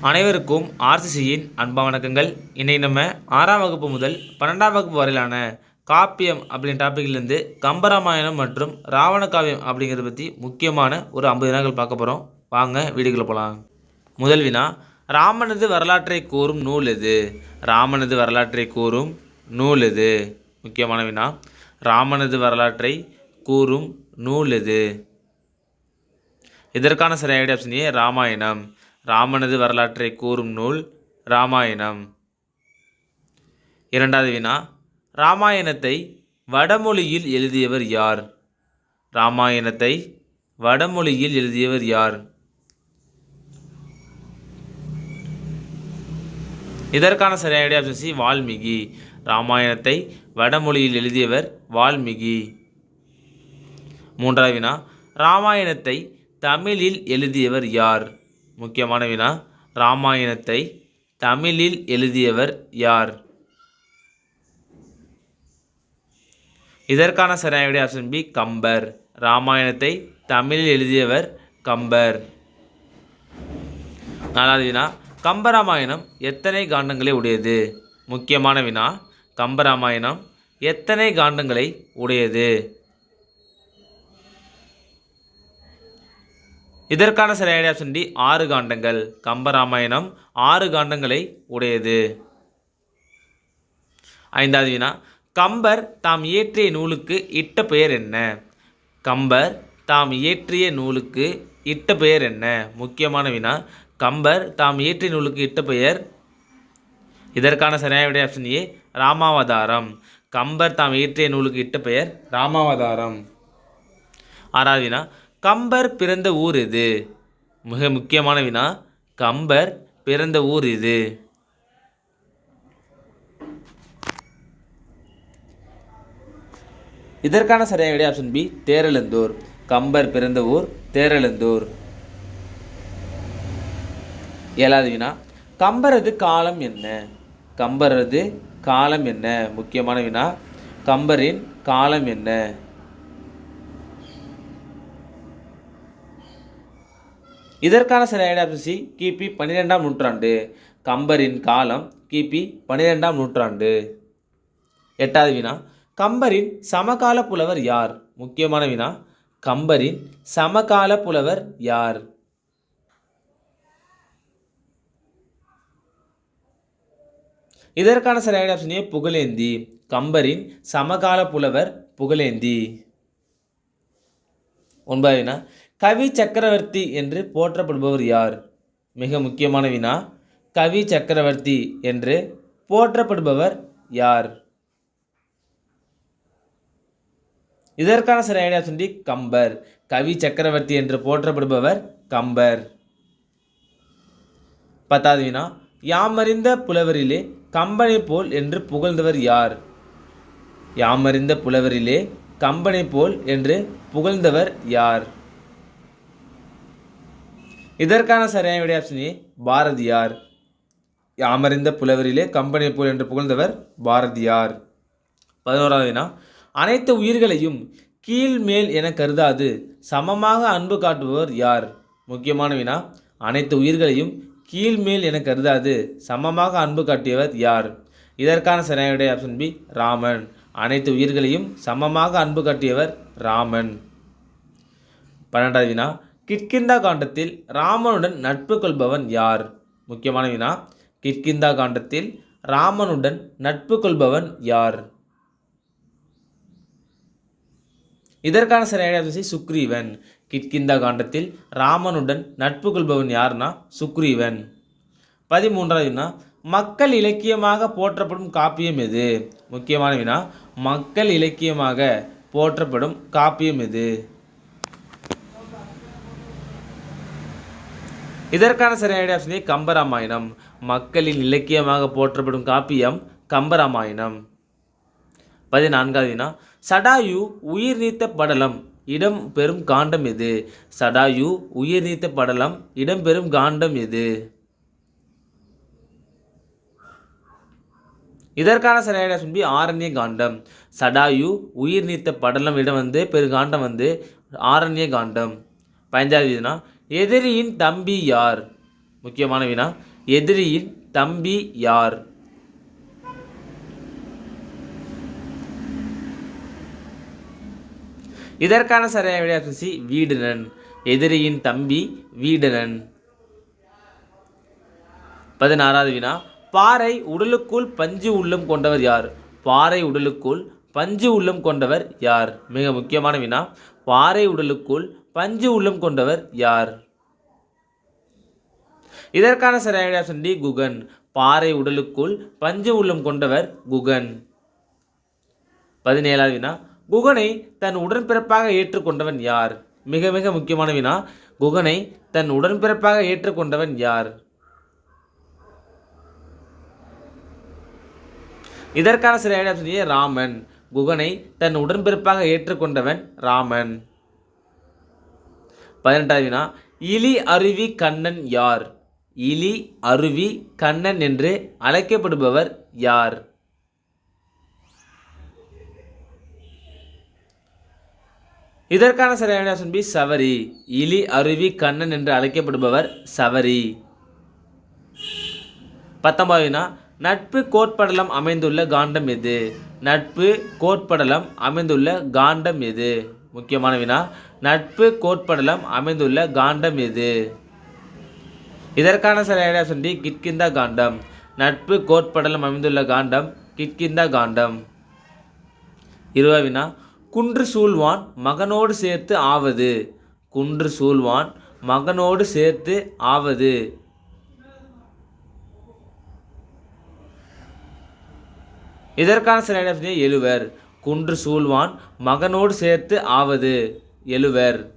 அனைவருக்கும் ஆர்சிசியின் அன்பா வணக்கங்கள். இன்னைக்கு நம்ம ஆறாம் வகுப்பு முதல் பன்னெண்டாம் வகுப்பு வரையிலான காப்பியம் அப்படின்ற டாப்பிக்லேருந்து கம்பராமாயணம் மற்றும் ராவண காவியம் அப்படிங்கிறத பற்றி முக்கியமான ஒரு ஐம்பது வினாக்கள் பார்க்க போகிறோம் வாங்க வீடுகளை போகலாம் முதல் வினா ராமனது வரலாற்றை கூறும் நூல் எது? ராமனது வரலாற்றை கூறும் நூல் எது? முக்கியமான வினா ராமனது வரலாற்றை கூறும் நூல் எது? இதற்கான சரியான ஆப்ஷன் ஏ ராமாயணம். ராமனது வரலாற்றை கூறும் நூல் ராமாயணம். இரண்டாவது வினா ராமாயணத்தை வடமொழியில் எழுதியவர் யார்? ராமாயணத்தை வடமொழியில் எழுதியவர் யார்? இதற்கான சரியான ஆப்ஷன் சி வால்மீகி. ராமாயணத்தை வடமொழியில் எழுதியவர் வால்மீகி. மூன்றாவது வினா ராமாயணத்தை தமிழில் எழுதியவர் யார்? முக்கியமான வினா ராமாயணத்தை தமிழில் எழுதியவர் யார்? இதற்கான சரியான ஆப்ஷன் பி கம்பர். ராமாயணத்தை தமிழில் எழுதியவர் கம்பர். நாலாவது வினா கம்பராமாயணம் எத்தனை காண்டங்களை உடையது? முக்கியமான வினா கம்பராமாயணம் எத்தனை காண்டங்களை உடையது? இதற்கான சரியான ஆப்ஷன் டி ஆறு காண்டங்கள். கம்பராமாயணம் ஆறு காண்டங்களை உடையது. ஐந்தாவது வினா கம்பர் தாம் இயற்றிய நூலுக்கு இட்ட பெயர் என்ன? கம்பர் தாம் இயற்றிய நூலுக்கு இட்ட பெயர் என்ன? முக்கியமான வினா கம்பர் தாம் இயற்றிய நூலுக்கு இட்ட பெயர் இதற்கான சரியான ஆப்ஷன் ஏ ராமாவதாரம். கம்பர் தாம் இயற்றிய நூலுக்கு இட்ட பெயர் ராமாவதாரம். ஆறாவது வினா கம்பர் பிறந்த ஊர் இது. மிக முக்கியமான வினா கம்பர் பிறந்த ஊர் இது. இதற்கான சரியான விடை ஆப்ஷன் பி தேரலந்தூர். கம்பர் பிறந்த ஊர் தேரலந்தூர். ஏழாவது வினா கம்பரது காலம் என்ன? கம்பரது காலம் என்ன? முக்கியமான வினா கம்பரின் காலம் என்ன? இதற்கான சில ஆப்ஷன் கிபி பன்னிரெண்டாம் நூற்றாண்டு. கம்பரின் காலம் கிபி பன்னிரெண்டாம் நூற்றாண்டு. எட்டாவது வினா. கம்பரின் சமகால புலவர் யார்? முக்கியமான வினா. கம்பரின் சமகால புலவர் யார்? இதற்கான சரியான ஆப்ஷன் புகழேந்தி. கம்பரின் சமகால புலவர் புகழேந்தி. ஒன்பது வினா. கவி சக்கரவர்த்தி என்று போற்றப்படுபவர் யார்? மிக முக்கியமான வினா கவி சக்கரவர்த்தி என்று போற்றப்படுபவர் யார்? இதற்கான சரியான சொல்லி கம்பர் கவி சக்கரவர்த்தி என்று போற்றப்படுபவர் கம்பர். பத்தாவது வினா யாமறிந்த புலவரிலே கம்பனை போல் என்று புகழ்ந்தவர் யார்? யாமறிந்த புலவரிலே கம்பனை போல் என்று புகழ்ந்தவர் யார்? இதற்கான சரியான விடை ஆப்ஷன் ஏ பாரதியார். அமர்ந்த புலவரிலே கம்பெனி போல் என்று புகழ்ந்தவர் பாரதியார். பதினோராவது வினா. அனைத்து உயிர்களையும் கீழ் மேல் என கருதாது சமமாக அன்பு காட்டுபவர் யார்? முக்கியமான வினா அனைத்து உயிர்களையும் கீழ் மேல் என கருதாது சமமாக அன்பு காட்டியவர் யார்? இதற்கான சரியான விடை ஆப்ஷன் பி ராமன். அனைத்து உயிர்களையும் சமமாக அன்பு காட்டியவர் ராமன். பன்னெண்டாவது வினா. கிட்கிந்தா காண்டத்தில் ராமனுடன் நட்பு கொள்பவன் யார்? முக்கியமான வினா கிட்கிந்தா காண்டத்தில் ராமனுடன் நட்பு கொள்பவன் யார்? இதற்கான சரியான திசை சுக்ரீவன். கிட்கிந்தா காண்டத்தில் ராமனுடன் நட்பு கொள்பவன் யார்னா சுக்ரீவன். பதிமூன்றாவது வினா மக்கள் இலக்கியமாக போற்றப்படும் காப்பியம் எது? முக்கியமான வினா மக்கள் இலக்கியமாக போற்றப்படும் காப்பியம் எது? இதற்கான சரியான ஆப்ஷன் கம்பராமாயணம். மக்களின் இலக்கியமாக போற்றப்படும் காப்பியம் கம்பராமாயணம். பதினான்காவது வினா சடாயு உயிர் நீத்த படலம் இடம் பெறும் காண்டம் எது? சடாயு உயிர் நீத்த படலம் இடம் பெறும் காண்டம் எது? இதற்கான சரியான ஆப்ஷன் பி ஆரண்ய காண்டம். சடாயு உயிர் நீத்த படலம் இடம் வந்து பெருங்காண்டம் வந்து ஆரண்ய காண்டம். பதினஞ்சாவது வினா எதிரியின் தம்பி யார்? முக்கியமான வினா எதிரியின் தம்பி யார்? இதற்கான சரியான விடை ஆப்ஷன் சி வீடுனன் எதிரியின் தம்பி வீடுனன் பதினாறாவது வினா பாறை உடலுக்குள் பஞ்சு உள்ளம் கொண்டவர் யார்? பாறை உடலுக்குள் பஞ்சு உள்ளம் கொண்டவர் யார்? மிக முக்கியமான வினா பாறை உடலுக்குள் பஞ்சு உள்ளம் கொண்டவர் யார்? இதற்கான சரியான ஆப்ஷன் டி குகன். பாறை உடலுக்குள் பஞ்சு உள்ளம் கொண்டவர் குகன். பதினேழாவது வினா. குகனை தன் உடன்பிறப்பாக ஏற்றுக்கொண்டவன் யார்? மிக மிக முக்கியமான வினா. குகனை தன் உடன்பிறப்பாக ஏற்றுக்கொண்டவன் யார்? இதற்கான சரியான ஆப்ஷன் ராமன். குகனை தன் உடன்பிறப்பாக ஏற்றுக்கொண்டவன் ராமன். பதினெட்டாவது வினா இலி அருவி கண்ணன் யார்? இலி அருவி கண்ணன் என்று அழைக்கப்படுபவர் யார்? இதற்கான சரியான ஆப்ஷன் பி சவரி. இலி அருவி கண்ணன் என்று அழைக்கப்படுபவர் சவரி. பத்தொன்பது வினா நட்பு கோட்படலம் அமைந்துள்ள காண்டம் எது? நட்பு கோட்படலம் அமைந்துள்ள காண்டம் எது? முக்கியமான வினா நட்பு கோட்படலம் அமைந்துள்ள காண்டம் எது? இதற்கான சரியான ஆப்ஷன் டி கிட்கிந்தா காண்டம். நட்பு கோட்படலம் அமைந்துள்ள காண்டம் கிட்கிந்தா காண்டம். இருவாவினா குன்று சூழ்வான் மகனோடு சேர்த்து ஆவது. குன்று சூழ்வான் மகனோடு சேர்த்து ஆவது. இதற்கான சில எழுவர். குன்று சூழ்வான் மகனோடு சேர்த்து ஆவது. எழுவர்.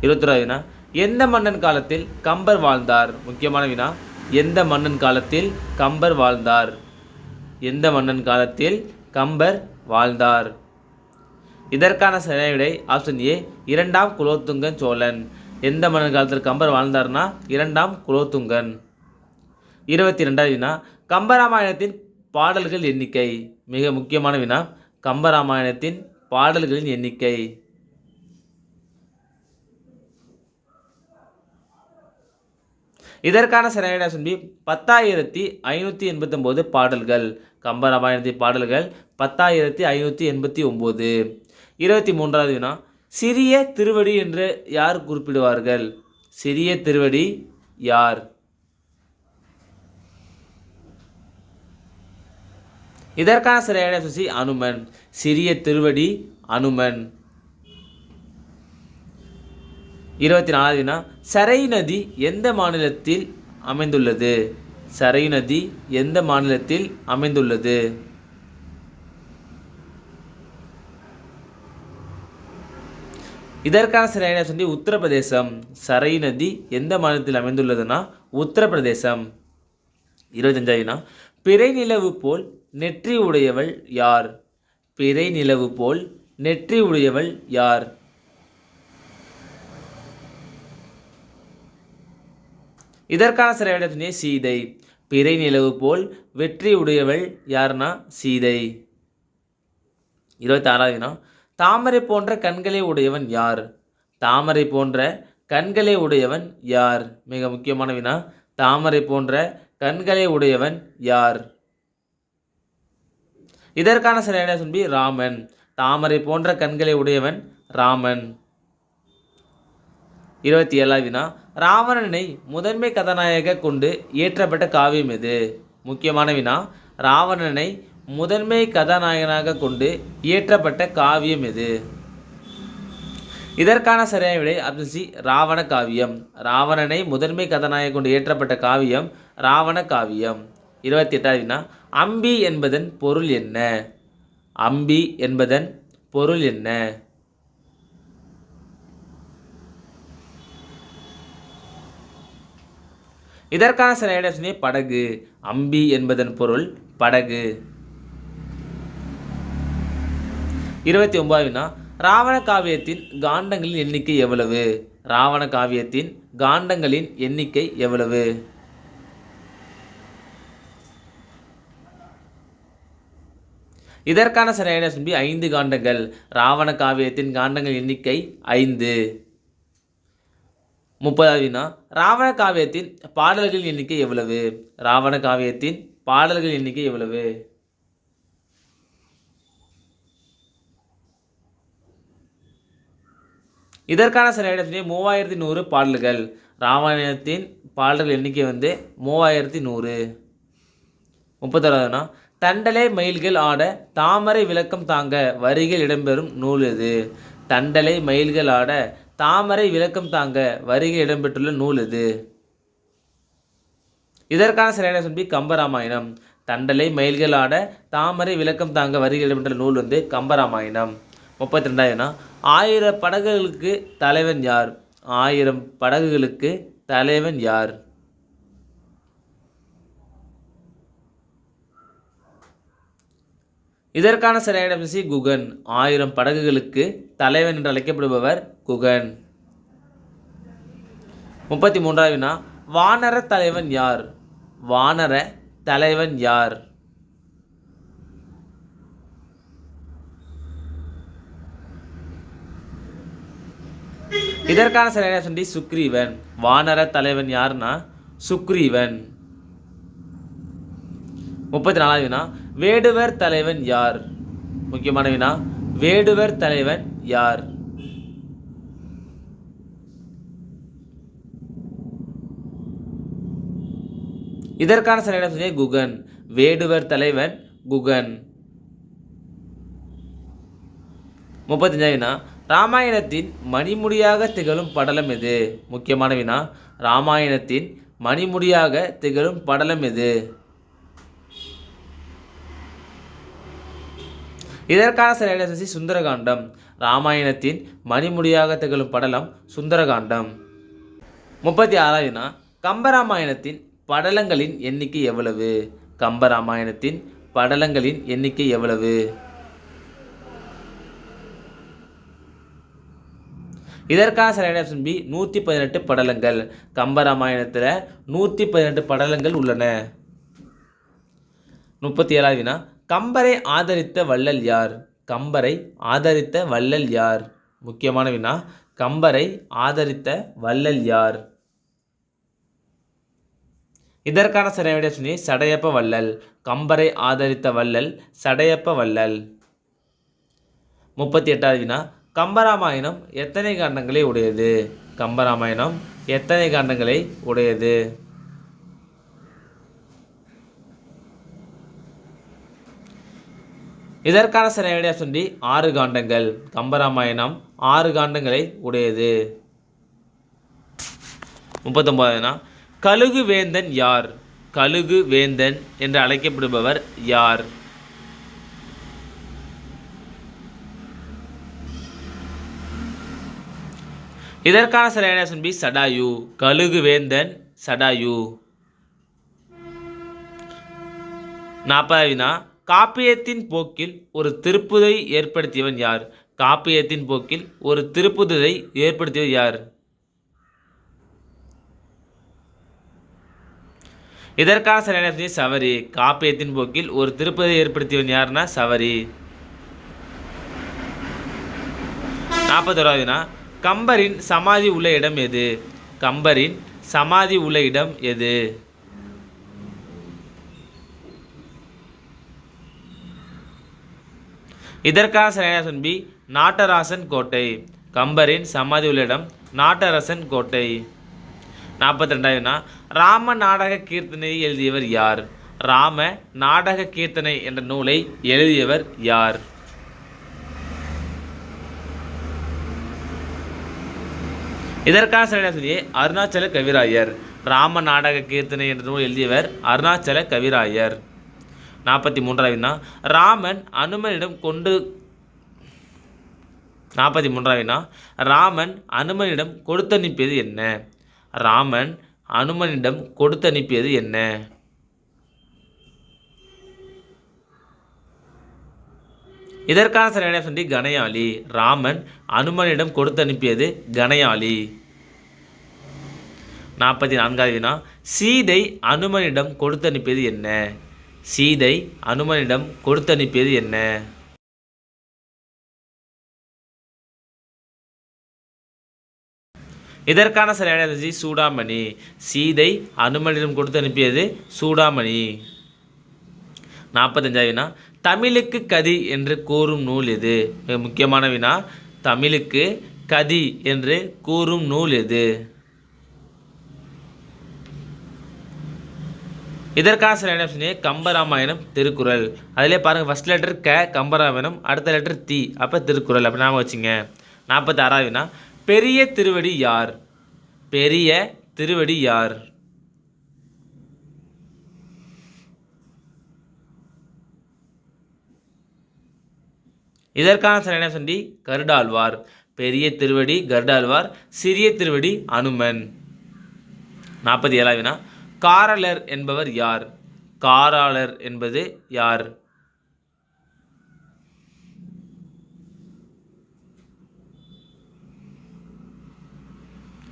இருபத்தொராவது வினா. எந்த மன்னன் காலத்தில் கம்பர் வாழ்ந்தார்? முக்கியமான வினா. எந்த மன்னன் காலத்தில் கம்பர் வாழ்ந்தார்? எந்த மன்னன் காலத்தில் கம்பர் வாழ்ந்தார்? இதற்கான சரியான ஆப்ஷன் ஏ இரண்டாம் குலோத்துங்கன் சோழன். எந்த மன்னன் காலத்தில் கம்பர் வாழ்ந்தார்னா இரண்டாம் குலோத்துங்கன். இருபத்தி ரெண்டாவது வினா. கம்பராமாயணத்தின் பாடல்கள் எண்ணிக்கை. மிக முக்கியமான வினா. கம்பராமாயணத்தின் பாடல்களின் எண்ணிக்கை. இதற்கான சரியான ஆப்ஷன் பி பத்தாயிரத்தி ஐநூற்றி எண்பத்தொம்போது பாடல்கள். கம்பராமாயணத்தின் பாடல்கள் பத்தாயிரத்தி ஐநூற்றி எண்பத்தி ஒம்பது. இருபத்தி மூன்றாவது வினா சிறிய திருவடி என்று யார் குறிப்பிடுவார்கள்? சிறிய திருவடி யார்? இதற்கான சரியான ஆப்ஷன் சி அனுமன். சிறிய திருவடி அனுமன். இருபத்தி நாலாவது வினா சரை நதி எந்த மாநிலத்தில் அமைந்துள்ளது? சரை நதி எந்த மாநிலத்தில் அமைந்துள்ளது? இதற்கான சரியான சொல்லி உத்தரப்பிரதேசம். சரை நதி எந்த மாநிலத்தில் அமைந்துள்ளதுன்னா உத்தரப்பிரதேசம். இருபத்தஞ்சாவதுனா பிறை நிலவு போல் நெற்றி உடையவள் யார்? பிறை நிலவு போல் நெற்றி உடையவள் யார்? இதற்கான சிறையிடத்தினே சீதை. பிறை நிலவு போல் வெற்றி உடையவள் யாருன்னா சீதை. இருபத்தி வினா தாமரை போன்ற கண்களை உடையவன் யார்? தாமரை போன்ற கண்களை உடையவன் யார்? மிக முக்கியமான வினா தாமரை போன்ற கண்களை உடையவன் யார்? இதற்கான சரியான சொல்லி ராமன். தாமரை போன்ற கண்களை உடையவன் ராமன். இருபத்தி ஏழாவது வினா ராவணனை முதன்மை கதாநாயக கொண்டு இயற்றப்பட்ட காவியம் எது? முக்கியமான வினா ராவணனை முதன்மை கதாநாயகனாக கொண்டு இயற்றப்பட்ட காவியம் எது? இதற்கான சரியான விடை ஆப்ஷன் சி ராவண காவியம். ராவணனை முதன்மை கதாநாயகன் கொண்டு இயற்றப்பட்ட காவியம் ராவண காவியம். இருபத்தி எட்டாவது வினா அம்பி என்பதன் பொருள் என்ன? அம்பி என்பதன் பொருள் என்ன? இதற்கான சரியான ஆப்ஷனே படகு. அம்பி என்பதன் பொருள் படகு. இருபத்தி ஒன்பதுனா ராவண காவியத்தின் காண்டங்களின் எண்ணிக்கை எவ்வளவு? ராவண காவியத்தின் காண்டங்களின் எண்ணிக்கை எவ்வளவு? இதற்கான சரியான சொல்லி ஐந்து காண்டங்கள். ராவண காவியத்தின் காண்டங்கள் எண்ணிக்கை ஐந்து. முப்பதாவது வினா ராவண காவியத்தின் பாடல்களின் எண்ணிக்கை எவ்வளவு? ராவண காவியத்தின் பாடல்கள் எண்ணிக்கை எவ்வளவு? இதற்கான சரியான மூவாயிரத்தி நூறு பாடல்கள். ராமாயணத்தின் பாடல்கள் எண்ணிக்கை வந்து மூவாயிரத்தி நூறு. முப்பத்தொறாவதுனா தண்டலை மயில்கள் ஆட தாமரை விளக்கம் தாங்க வரிகள் இடம்பெறும் நூல் எது? தண்டலை மயில்கள் ஆட தாமரை விளக்கம் தாங்க வருகை இடம்பெற்றுள்ள நூல் இது. இதற்கான சரியான சொல்லி கம்பராமாயணம். தண்டலை மயில்கள் ஆட தாமரை விளக்கம் தாங்க வருகை இடம்பெற்ற நூல் வந்து கம்பராமாயணம். முப்பத்தி ரெண்டாயிரம்னா ஆயிரம் படகுகளுக்கு தலைவன் யார்? ஆயிரம் படகுகளுக்கு தலைவன் யார்? இதற்கான சரியான விசி குகன். ஆயிரம் படகுகளுக்கு தலைவன் என்று அழைக்கப்படுபவர் குகன். முப்பத்தி மூன்றாவது வினா வானர தலைவன் யார்? வானர தலைவன் யார்? இதற்கான சரியான சொல்லி சுக்ரீவன். வானர தலைவன் யாருன்னா சுக்ரீவன். முப்பத்தி நாலாவது வினா வேடுவர் தலைவன் யார்? முக்கியமான வினா வேடுவர் தலைவன் யார்? இதற்கான சரியான சொல்லி குகன். வேடுவர் தலைவன் குகன். முப்பத்தஞ்சாவது வினா ராமாயணத்தின் மணிமுடியாக திகழும் படலம் எது? முக்கியமான வினா ராமாயணத்தின் மணிமுடியாக திகழும் படலம் எது? இதற்கான சரியான சுந்தரகாண்டம். ராமாயணத்தின் மணிமுடியாக திகழும் படலம் சுந்தரகாண்டம். முப்பத்தி ஆறாவதுனா கம்பராமாயணத்தின் படலங்களின் எண்ணிக்கை எவ்வளவு? கம்பராமாயணத்தின் படலங்களின் எண்ணிக்கை எவ்வளவு? இதற்கான சரியான ஆப்ஷன் பி. நூற்றி பதினெட்டு படலங்கள். கம்பராமாயணத்தில் நூற்றி பதினெட்டு படலங்கள் உள்ளன. முப்பத்தி ஏழாவது வினா. கம்பரை ஆதரித்த வள்ளல் யார்? கம்பரை ஆதரித்த வள்ளல் யார்? முக்கியமான வினா கம்பரை ஆதரித்த வள்ளல் யார்? இதற்கான சரியான சொல்லி சடையப்ப வள்ளல். கம்பரை ஆதரித்த வள்ளல் சடையப்ப வள்ளல். முப்பத்தி எட்டாவது வினா கம்பராமாயணம் எத்தனை காண்டங்களை உடையது? கம்பராமாயணம் எத்தனை காண்டங்களை உடையது? இதற்கான சரியான சொல்லி ஆறு காண்டங்கள். கம்பராமாயணம் ஆறு காண்டங்களை உடையது. முப்பத்தொன்பதுனா கழுகு வேந்தன் யார்? கழுகு வேந்தன் என்று அழைக்கப்படுபவர் யார்? இதற்கான சரியான ஆப்ஷன் சடாயு கழுகு வேந்தன் சடாயு. நாற்பதாவினா காப்பியத்தின் போக்கில் ஒரு திருப்புதை ஏற்படுத்தியவன் யார்? காப்பியத்தின் போக்கில் ஒரு திருப்புதை ஏற்படுத்தியவர் யார்? இதற்கான சரியான சவரி. காப்பியத்தின் போக்கில் ஒரு திருப்பதை ஏற்படுத்தியவன் யாருன்னா சவரி. நாற்பத்தோராவதுனா கம்பரின் சமாதி உள்ள இடம் எது? கம்பரின் சமாதி உள்ள இடம் எது? இதற்கான சரியான பி நாட்டராசன் கோட்டை. கம்பரின் சமாதி உள்ள இடம் நாட்டரசன் கோட்டை. நாற்பத்தி ரெண்டாவதுனா ராம நாடக கீர்த்தனை எழுதியவர் யார்? ராம நாடக கீர்த்தனை என்ற நூலை எழுதியவர் யார்? இதற்கான சரியான அருணாச்சல கவிராயர். ராம நாடக கீர்த்தனை என்ற நூல் எழுதியவர் அருணாச்சல கவிராயர். நாற்பத்தி மூன்றாவதுனா ராமன் அனுமனிடம் கொண்டு நாற்பத்தி மூன்றாவதுனா ராமன் அனுமனிடம் கொடுத்தனுப்பியது என்ன? ராமன் அனுமனிடம் கொடுத்தனுப்பியது என்ன? இதற்கான சரியான சொல்லி கணையாளி ராமன் அனுமனிடம் கொடுத்து அனுப்பியது கணையாளி. நாற்பத்தி நான்காவது வினா சீதை அனுமனிடம் கொடுத்து அனுப்பியது என்ன? சீதை அனுமனிடம் கொடுத்து அனுப்பியது என்ன? இதற்கான சரியான சூடாமணி. சீதை அனுமனிடம் கொடுத்து அனுப்பியது சூடாமணி. நாற்பத்தஞ்சாவது வினா தமிழுக்கு கதி என்று கூறும் நூல் எது? மிக முக்கியமான வினா தமிழுக்கு கதி என்று கூறும் நூல் எது? இதற்கான சில என்ன கம்பராமாயணம் திருக்குறள். அதிலே பாருங்கள் ஃபஸ்ட் லெட்டர் க கம்பராமாயணம் அடுத்த லெட்டர் தி. அப்போ திருக்குறள் அப்படி நாம வச்சுங்க. நாற்பத்தி ஆறாவதுனா பெரிய திருவடி யார்? பெரிய திருவடி யார்? இதற்கான சில என்ன சொல்லி கருடாழ்வார். பெரிய திருவடி கருடாழ்வார் சிறிய திருவடி அனுமன். நாற்பத்தி ஏழாவது வினா. காரலர் என்பவர் யார்? காராளர் என்பது யார்?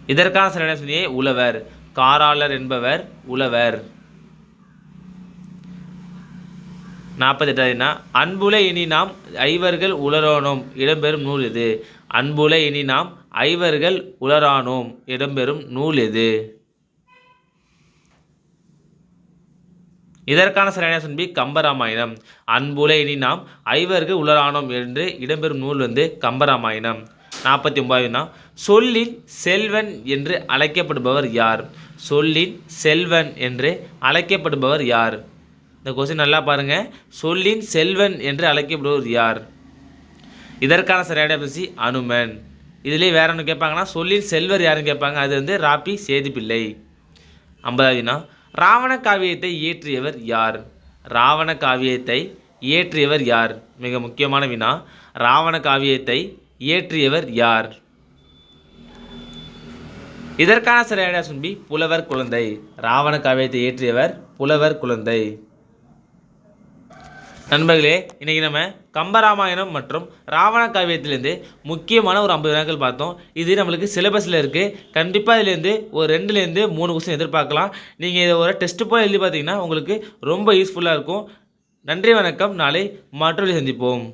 இதற்கான சில சொல்லியே உழவர். காராளர் என்பவர் உழவர். நாற்பத்தெட்டாவதுனா அன்புல இனி நாம் ஐவர்கள் உளரானோம் இடம்பெறும் நூல் எது? அன்புல இனி நாம் ஐவர்கள் உளரானோம் இடம்பெறும் நூல் எது? இதற்கான சரியான பி கம்பராமாயணம். அன்புல இனி நாம் ஐவர்கள் உலரானோம் என்று இடம்பெறும் நூல் வந்து கம்பராமாயணம். நாற்பத்தி ஒன்பதுனா சொல்லின் செல்வன் என்று அழைக்கப்படுபவர் யார்? சொல்லின் செல்வன் என்று அழைக்கப்படுபவர் யார்? இந்த கொஸ்டின் நல்லா பாருங்க. சொல்லின் செல்வன் என்று அழைக்கப்படுபவர் யார்? இதற்கான சரியான பசி அனுமன். இதுலேயே வேற ஒன்று கேட்பாங்கன்னா சொல்லின் செல்வர் யாருன்னு கேட்பாங்க. அது வந்து ராப்பி சேதுப்பிள்ளை. ஐம்பதாவதுனா ராவண காவியத்தை இயற்றியவர் யார்? ராவண காவியத்தை இயற்றியவர் யார்? மிக முக்கியமான வினா. ராவண காவியத்தை இயற்றியவர் யார்? இதற்கான சரியான சுன்பி புலவர் குழந்தை. ராவண காவியத்தை இயற்றியவர் புலவர் குழந்தை. நண்பர்களே இன்றைக்கி நம்ம கம்பராமாயணம் மற்றும் ராவண காவியத்திலேருந்து முக்கியமான ஒரு ஐம்பது வினாக்கள் பார்த்தோம். இது நம்மளுக்கு சிலபஸில் இருக்குது கண்டிப்பாக இதுலேருந்து ஒரு ரெண்டுலேருந்து மூணு கொஸ்டின் எதிர்பார்க்கலாம். நீங்கள் இதை ஒரு டெஸ்ட் போல் எழுதி பார்த்தீங்கன்னா உங்களுக்கு ரொம்ப யூஸ்ஃபுல்லாக இருக்கும். நன்றி வணக்கம். நாளை மற்றொரு சந்திப்போம்.